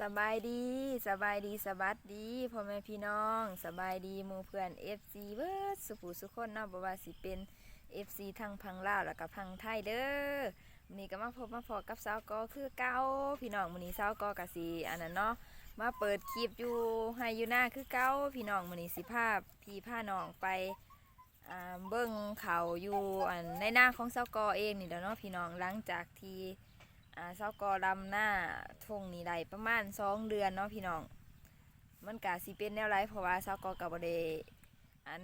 สบายดีสบายดีสบัดดีพ่อแม่พี่น้องสบายดีมู่เพื่อน FC เบิดสุขุสุขคนเนาะบ่ว่าสิเป็น FC ทั้งพังลาวแล้วก็พังไทยเด้อมื้อนี้ก็มาพบมาพอกับสาวกอคือเก่าพี่น้องมื้อนี้สาวกอก็สิอันนั้นเนาะมาเปิดคลิปอยู่ให้อยู่หน้าคือเก่าพี่น้องมื้อนี้สิพาพี่พาน้องไปเบิ่งเขาอยู่อันในหน้าของสาวกอเองนี่แหล้วเนาะพี่น้องหลังจากที่ อ่าเศร้ากอดำหน้าทงนี่ได้ประมาณสองเดือนเนาะพี่น้อง มันกะสิเป็นแนวไรเพราะว่าเศร้ากอกับบไดอัน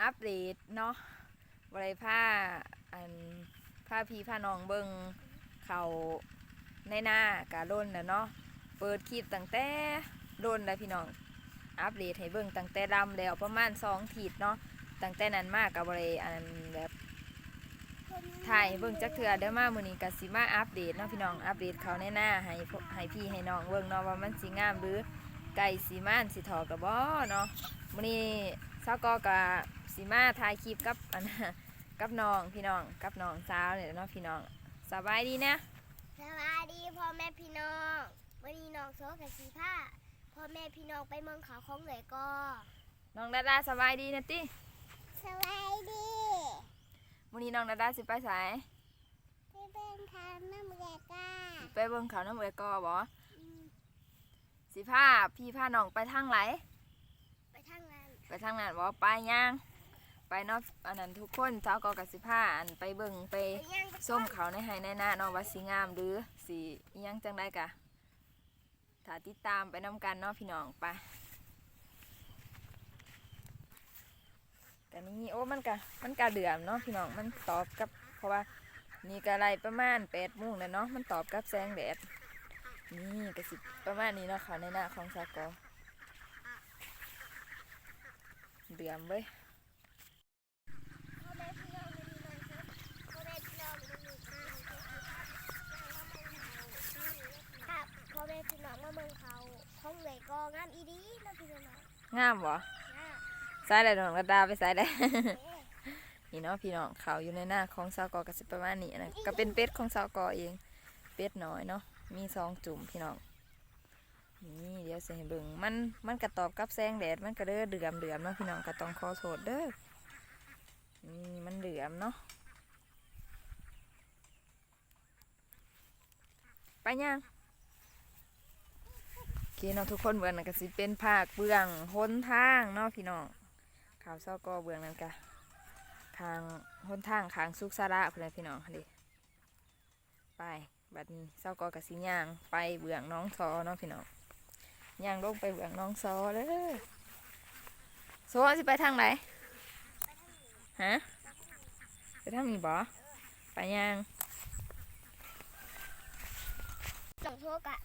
อัปเดตเนาะบไดผ้าอันผ้าพีผ้าน้องเบิงเขาในหน้ากะโดนแล้วเนาะเปิดคลิปตั้งแต่โดนแล้วพี่น้อง อัปเดตให้เบิ่งตั้งแต่ดำแล้วประมาณสองทีดเนาะตั้งแต่นั้นมากกับบไดอันแบบ ถ่ายเบิ่งจักเทื่อเดี๋ยวมามื้อนี้ก็สิมาอัปเดตเนาะพี่น้องอัปเดตเขาในหน้าให้พวกให้พี่ให้น้องเบิ่งเนาะว่ามันสิงามหรือไก่สีม่านสิถอกกับบ่เนาะมื้อนี้สาวกอก็สิมาถ่ายคลิปกับอันกับน้องพี่น้องกับน้องสาวเนี่ยเนาะพี่น้องสบายดีนะสวัสดีพ่อแม่พี่น้องวันนี้น้องโซกับสีผ้าพ่อแม่พี่น้องไปเมืองเขาของเหลยก็น้องดาดาสบายดีนะติสวัสดี มื้อนี้น้องดาดาสิไปไสที่เป็นทางน้ำเล็กก้าไปเบิ่งเขาน้ำเอยกอบ่สิพาพี่พาน้องไปทางไหนไปทางนั้นไปทางนั้นบ่ไปย่างไปเนาะอันนั้นทุกคนสาวกอกับสิพาอันไปเบิ่งไปไปย่างกับส้มเขาในไฮในหน้าเนาะว่าสีงามหรือสีอิหยังจังได้กะถ้าติดตามไปน้ำกันเนาะพี่น้องไป แต่นี้โอ้มันกะมันกะเดือมเนาะพี่น้องมันตอบกับ เพราะว่านี่กะไรประมาณแปดโมงแล้วเนาะมันตอบกับแสงแดดนี่กะสิประมาณนี้เนาะเขาในหน้าของสากอเดือมเว้ยพ่อแม่พี่น้องวันนี้น้องโซพ่อแม่พี่น้องวันนี้ครับพ่อแม่พี่น้องมาเมืองเขาของเหลยก็งามอีดีเนาะพี่น้องงามบ่นะ ใส่เลยน้องระดาไปใส่เลยเอ๊ะนี่เนาะพี่น้องเขาอยู่ในหน้าของสาวกอกสิประมาณนี้นะก็เป็นเป็ดของสาวกอเอง เป็ดน้อยเนาะ มีสองจุ่มพี่น้อง นี่เดี๋ยวเสิให้เบิ่งมันมันกระตอบกับแสงแดดมันก็เด้อเดือมเดือมเนาะพี่น้องก็ต้องขอโทษเด้อ นี่มันเหลือมเนาะไปยังโอเคเนาะทุกคนเบื้องนั้นก็สิเป็นภาคเบื้องหนทางเนาะพี่น้อง ข่าวเศร้ากอเบื้องนั้นกะทางหนทางทางสุกสาระเพื่อนพี่น้องดิไปบัดนี้เศร้ากอกะสิย่างไปเบื้องน้องซอเนาะพี่น้องย่างลงไปเบื้องน้องซอเลยโซสิไปทางไหนฮะไปทางนี้บ่ไปย่างน้องโซกะ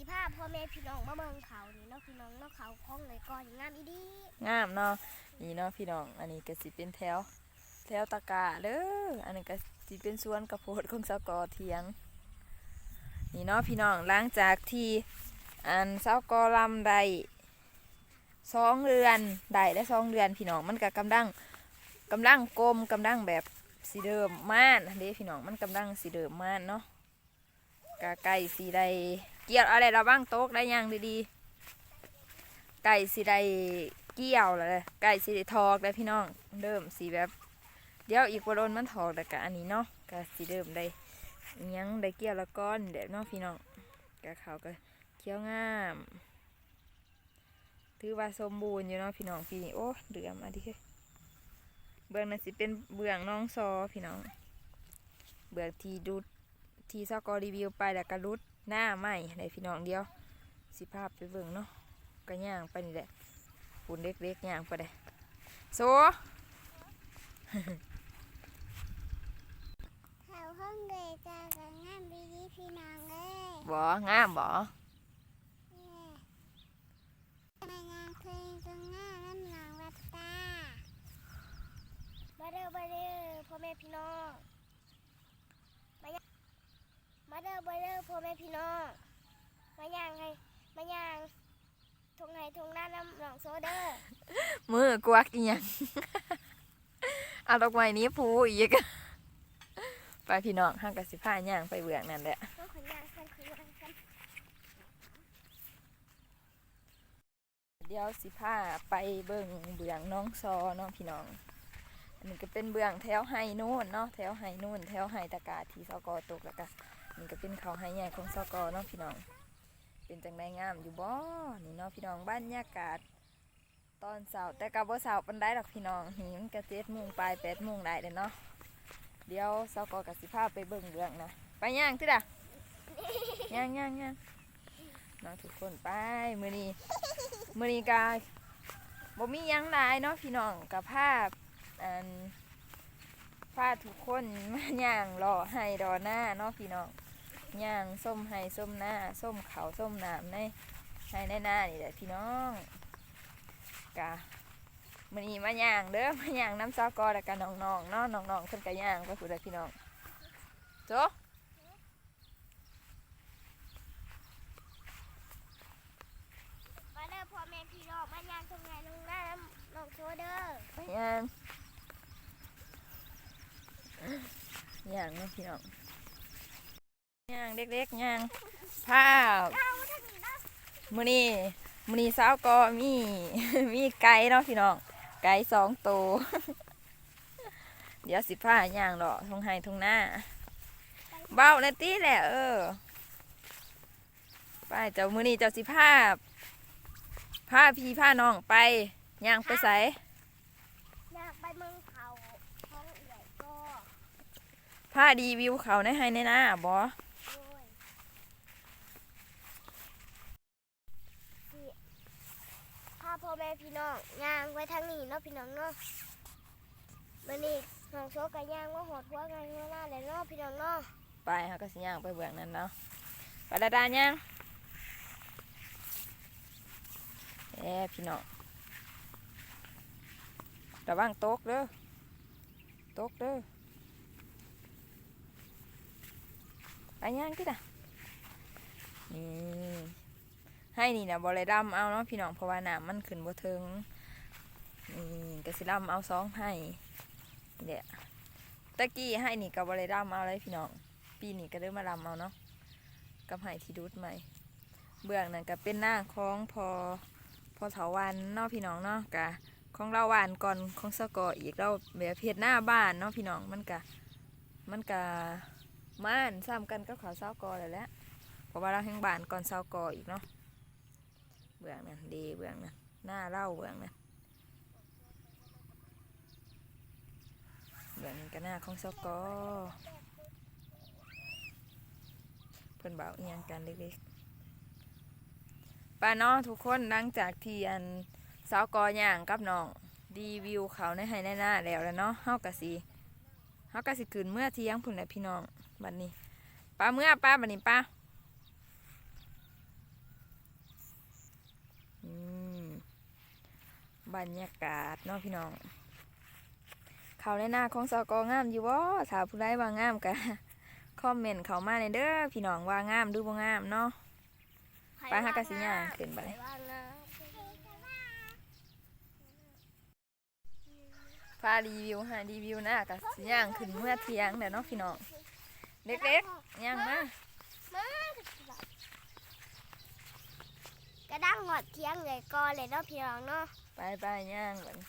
สีผ้าพ่อแม่พี่น้องมาเมืองเขานี่เนาะพี่น้องเนาะเขาของเลยก็งามอีดีงามเนาะนี่เนาะพี่น้อง อันนี้ก็สิเป็นแถว แถวตะกาเด้ออันนี้ก็สิเป็นสวนกระโพดของเศร้ากอเทียง นี่เนาะพี่น้องหลังจากที่อันเศร้ากอลำได้สองเดือนได้ได้สองเดือนพี่น้องมันก็กำลังกำลังกลมกำลังแบบสีเดิมม่านเด้พี่น้องมันกำลังสีเดิมม่านเนาะกะไก่สีได้ เกี่ยวอะไรเราบ้างโต๊กได้ยังดีๆ ไก่สีได้เกี่ยวเลยไก่สีได้ทอกได้พี่น้อง เริ่มสีแบบ เดี๋ยวอีกวันโดนมันถอกแต่กะอันนี้เนาะกะสีเดิมได้ยังได้เกี่ยวแล้วก้อนเดี๋ยวน้องพี่น้องกะเขาก็เคี้ยวงามถือว่าสมบูรณ์อยู่เนาะพี่น้องพี่นี่โอ้เดือมอันนี้เบื้องนั้นสิเป็นเบื้องน้องซอพี่น้อง เบื้องที่ดูที่ซอกอรีวิวไปแล้วก็รุด หน้าใหม่ในพี่น้องเดียว สิภาพไปเบื้องเนาะก็ย่างไปนี่แหละปุ่นเล็กๆย่างไปเลยโซเขาห้องเลยจะกันงามดีดีพี่น้องเอ้ยบ่งามบ่มางานเพลงตรงหน้าน้ำหนองวัดตามาเด้อมาเด้อพ่อแม่พี่น้องมาย่างมาเด้อมาเด้อ พ่อแม่พี่น้องมาย่างให้มาย่างทงไห้ทงหน้าน้ำหนองโซเดอร์มือกวักอีหยังเอาดอกไม้นี้พูอีกไปพี่น้องห้างกับสิผ้าย่างไปเบืองนั่นแหละต้องขนย่างกันขนย่างกันเดี๋ยวสิพาไปเบิ่งเบื้องน้องซอเนาะพี่น้องอันนี้ก็เป็นเบื้องแถวไฮโน่นเนาะแถวไฮโน่นแถวไฮตะกาที่สกอตกแล้วก็ นี่ก็เป็นเขาไฮใหญ่ของสกอเนาะพี่น้อง เป็นจังไดงามอยู่บ่นี่เนาะพี่น้องบรรยากาศ ตอนเสาร์แต่กับบ่าเสาร์ปันได้หรอกพี่น้องนี่มันก็เจ็ดโมงปลายแปดโมงได้เลยเนาะเดี๋ยวสกอกับสิพาไปเบิ่งเบื้องนะไปย่างที่ด่ะย่างย่างย่างเนาะทุกคนไปมือนี้มือนี้กาบ่มียังหลายเนาะพี่น้องกับภาพอันพาทุกคนมาย่างรอให้รอหน้าเนาะพี่น้อง ย่างส้มให้ส้มหน้าส้มเขาวส้มน้ำในให้ในหน้านี่แหละพี่น้องกะมื้อนี้มาย่างเด้อมาย่างน้ำซอกอแล้วกันน้องๆเนาะน้องๆเพิ่นก็ย่างไปผู้ใดพี่น้องโจมาเด้อพ่อแม่พี่น้องมาย่างตรงไหนตรงนั้นน้องโซเด้อไปย่างย่างเนาะพี่น้อง ย่างเล็กๆย่างภาพเอาถ้าถึงนะมื้อนี้มื้อนี้สาวก็มีมีไก่เนาะพี่น้องไก่สองตัวเดี๋ยวสิผ้าย่างดอกทงไห้ทงหน้า เบ้านาตีแหละเออไปเจ้ามื้อนี้เจ้าสิผ้าผ้าพี่ผ้าน้องไปย่างไปใส่อยากไปเมืองเขาท้องเอื่อยก็ผ้าดีวิวเขาในไห้ในหน้าบ่โอ้ยสิพาพ่อแม่พี่ น้องย่างไว้ทางนี้เนาะพี่น้องเนาะมันนี่น้องโซกับย่างว่าหดหัวกันงหน้าเลยเนาะพี่น้องเนาะไปเขาก็สิย่างไปเบื้องนั้นเนาะไปดาดาย่างแอบพี่น้องระวังตกเด้อตกเด้อไปย่างที่น่ะนี่ ให้นี่นะบริดำเอาเนาะพี่น้องเพราะว่าน้ำมันขึ้นบ่ถึงนี่กสิดำเอาสองให้นี่แหละตะกี้ให้นี่กับบริดำเอาเลยพี่น้อง ปีนี้ก็เริ่มมาลำเอาเนาะกับไห้ที่ดูดใหม่เบื้องนั้นก็เป็นหน้าของพอพอเถาวันเนาะพี่น้องเนาะกะของเราหวานก่อนของสกออีกเราแบบเพจหน้าบ้านเนาะพี่น้องมันกะมันกะม่านซ้ำกันก็ขอเศร้ากอเลยแหละเพราะว่าเราแห่งบ้านก่อนเศร้ากออีกเนาะ เบื้องนั้นดีเบื้องนั้นหน้าเล่าเบื้องนั้นเบื้องนี้ก็หน้าของสกอเพิ่อนเบอกอียงกันเล็กๆป้าเนาะทุกคนหลังจากที่อันสาวกอย่างกับน้องรีวิวเขาในให้ในหน้าแล้วแล้วเนาะเฮากะสิเฮากะสิขึ้นเมื่อเที่ยงพุ่นแหละพี่น้องบัดนี้ป้าเมื่อป้าบัดนี้ป้าอืม บรรยากาศเนาะพี่น้องเขาในหน้าของสาวกงามอยู่บ่ถ้าผู้ใดว่างามกะคอมเมนต์เขามาในเด้อพี่น้องว่างามหรือบ่งามเนาะไปหากะสิย่างขึ้นไปพารีวิวหารีวิวนะกะสิย่างขึ้นเมื่อเที่ยงเด้อเนาะพี่น้องเล็กๆย่างมากระดังหอดเที่ยงเลยก่อนเลยเนาะพี่น้องเนาะ ไปไปย่างบัดนี้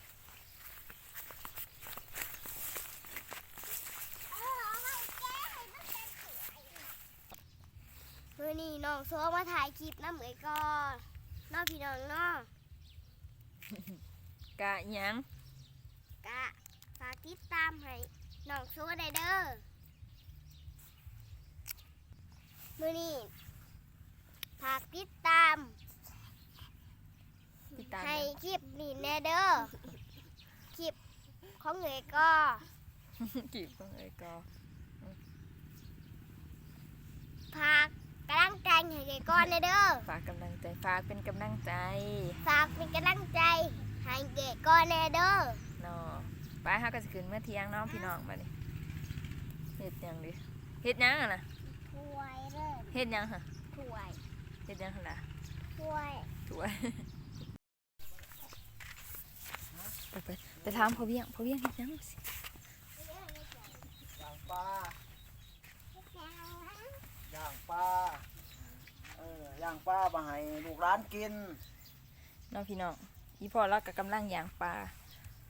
มือนี้น้องโซมาถ่ายคลิปน้ำเอ๋ยก่อนเนาะพี่น้องเนาะกะย่างกะฝากติดตามให้น้องโซได้เด้อมือนี้ฝากติดตาม ติดตามให้คลิปนี้แน่เด้อคลิปของเอ๋ยก็กีบของเอ้ยก็ฝากกำลังใจให้เอ๋ยก่อนแน่เด้อฝากกำลังใจฝากเป็นกำลังใจฝากเป็นกำลังใจให้เก๋ก่อนแน่เด้อเนาะไปเฮาก็สิขึ้นเมื่อเที่ยงเนาะพี่น้องบัดนี้เฮ็ดหยังดิเฮ็ดหยังอะนะถ้วยเด้อเฮ็ดหยังฮะถ้วยเฮ็ดหยังหั่นล่ะถ้วยถวย ไปไปไปถามพ่อเบี้ยงพ่อเบี้ยงเฮ็ดหยังสิย่างปลาย่างปลาเออย่างปลามาให้ลูกร้านกินเนาะพี่น้องอีพอเราก็กำลังย่างปลา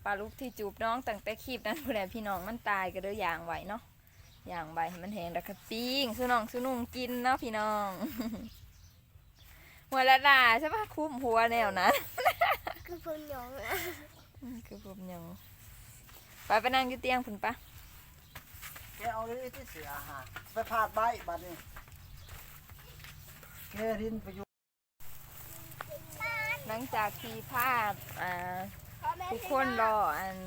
ปลาลูกที่จูบน้องตั้งแต่คลิปนั้นผู้ใดพี่น้องมันตายก็เด้อย่างไว้เนาะย่างใบให้มันแห้งแล้วก็ปิ้งซื้อน้องซื้อนุ่งกินเนาะพี่น้อง หัวละดาใช่ปะคุ้มหัวแนวนะ คือเพิ่นหยองนะอืม คือผมยังไปไปนั่งอยู่เตียงคุณปะแกเอาเลยที่เสือหาไปพาดใบบัดนี้แกรินไปอยู่หลังจากที่ภาพอ่าพ่อแม่ทุกพี่คนรน้องออัน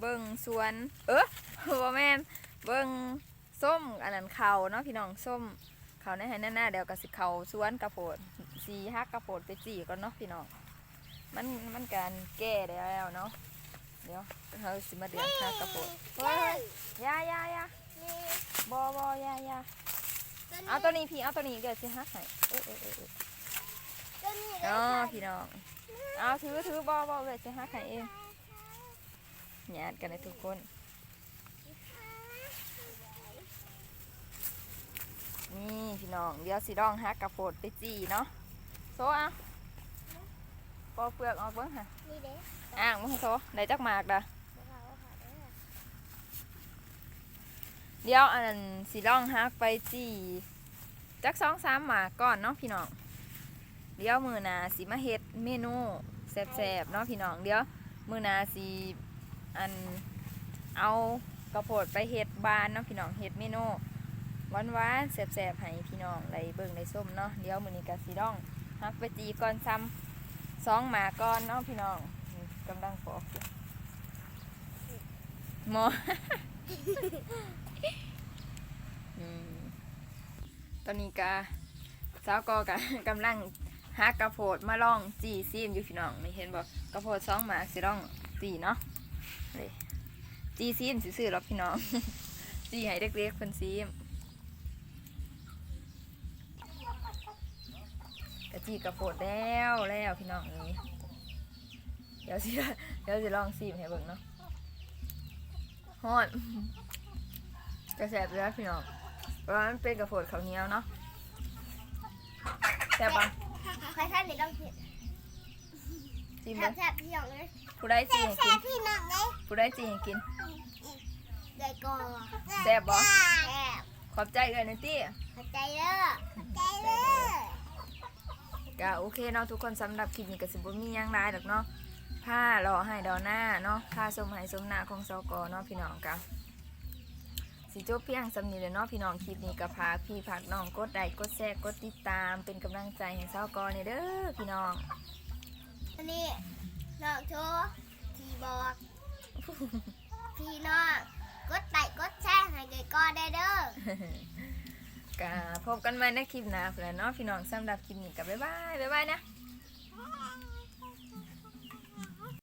เบิ่งสวน เออบ่แม่นเบิ่งส้มอันนั้นเขาเนาะพี่น้องส้มเขาในให้หน้าๆเดี๋ยวก็สิเขาสวนกระโพดสีฮักกระโพดไปจีก่อนเนาะพี่น้อง มันมันการแก้ได้แล้วเนาะเดี๋ยวเราสิมาเดือนฮักกระโพดเฮ้ยอยาอยาอยานี่บอบอยาอยาตัวนี้เอาตัวนี้พี่เอาตัวนี้เดี๋ยวสิฮักให้เออเออเออเออตัวนี้อ๋อพี่น้องเอาถือถือบอบอเลยสิฮักให้เองหยาดกันเลยทุกคนนี่พี่น้องเดี๋ยวสิลองฮักกระโพดไปจีเนาะโซอะป อกเปลือกออกเบิ้งค่ะนี่เด้อ่างมึงโซได้จักหมากเด้อบ่เอาค่ะเด้อเดี๋ยวอันนั้นสิลองฮักไปจีจักสองสามหมากก่อนเนาะพี่น้อง เดี๋ยวมือหนาสิมาเฮ็ดเมนูแซ่บๆเนาะพี่น้อง เดี๋ยวมือหนาสิอันเอากระโพดไปเฮ็ดบานเนาะพี่น้องเฮ็ดเมนูหวานๆแซ่บๆให้พี่น้องได้เบิ่งได้ส้มเนาะเดี๋ยวมื้อนี้ก็สิลองฮักไปจีก่อนซ้ำ สองหมาก่อนเนาะพี่น้องกำลังปอกหมอตอนนี้กาสาวกอกะกำลังหากระโพดมาล่องจีซีมอยู่พี่น้องนี่เห็นบอกกระโพดสองหมากสิล่องจีเนาะเลยจีซีมซื่อๆหรอกพี่น้องจีให้เด็กๆเพิ่นซีม กะจีกระโพดแล้วแล้วพี่น้องนี่เดี๋ยวสิเดี๋ยวสิลองซีมให้เบิ่งเนาะฮอดกระแสบเลยนะพี่น้องเพราะว่ามันเป็นกระโพดข้าวเหนียวเนาะแซ่บปะใครท่านนี่ต้องเห็นจิ้มแซ่เลบยแซ่บพี่น้องเลยผู้ได้จีแซ่บให้แซ่กินบพี่น้องเลยผู้ได้จีให้กินได้ก่อนแซ่บบ่แซ่บขอบใจเอ้ยนะตี้เข้าใจเด้อเข้าใจเด้อ ก็โอเคเนาะทุกคนสำหรับคลิปนี้ก็สิบ่มีหยังหลายดอกเนาะผ้ารอให้ดอหน้าเนาะผ้าสมให้สมหน้าของสกเนาะพี่น้องกะสิจบเพียงสำนี้เลยเนาะพี่น้องคลิปนี้ก็พากพี่พากน้องกดไลค์กดแชร์กดติดตามเป็นกำลังใจให้สกนี่เด้อพี่น้องอันนี้น้องโชว์ที่บอก พี่น้องกดไลค์กดแชร์ให้เกิดก่อนได้เด้อ ก็พบกันใหม่ในคลิปหน้าแล้วเนาะพี่น้องสำหรับคลิปนี้ก็บ๊ายบายบ๊ายบายนะ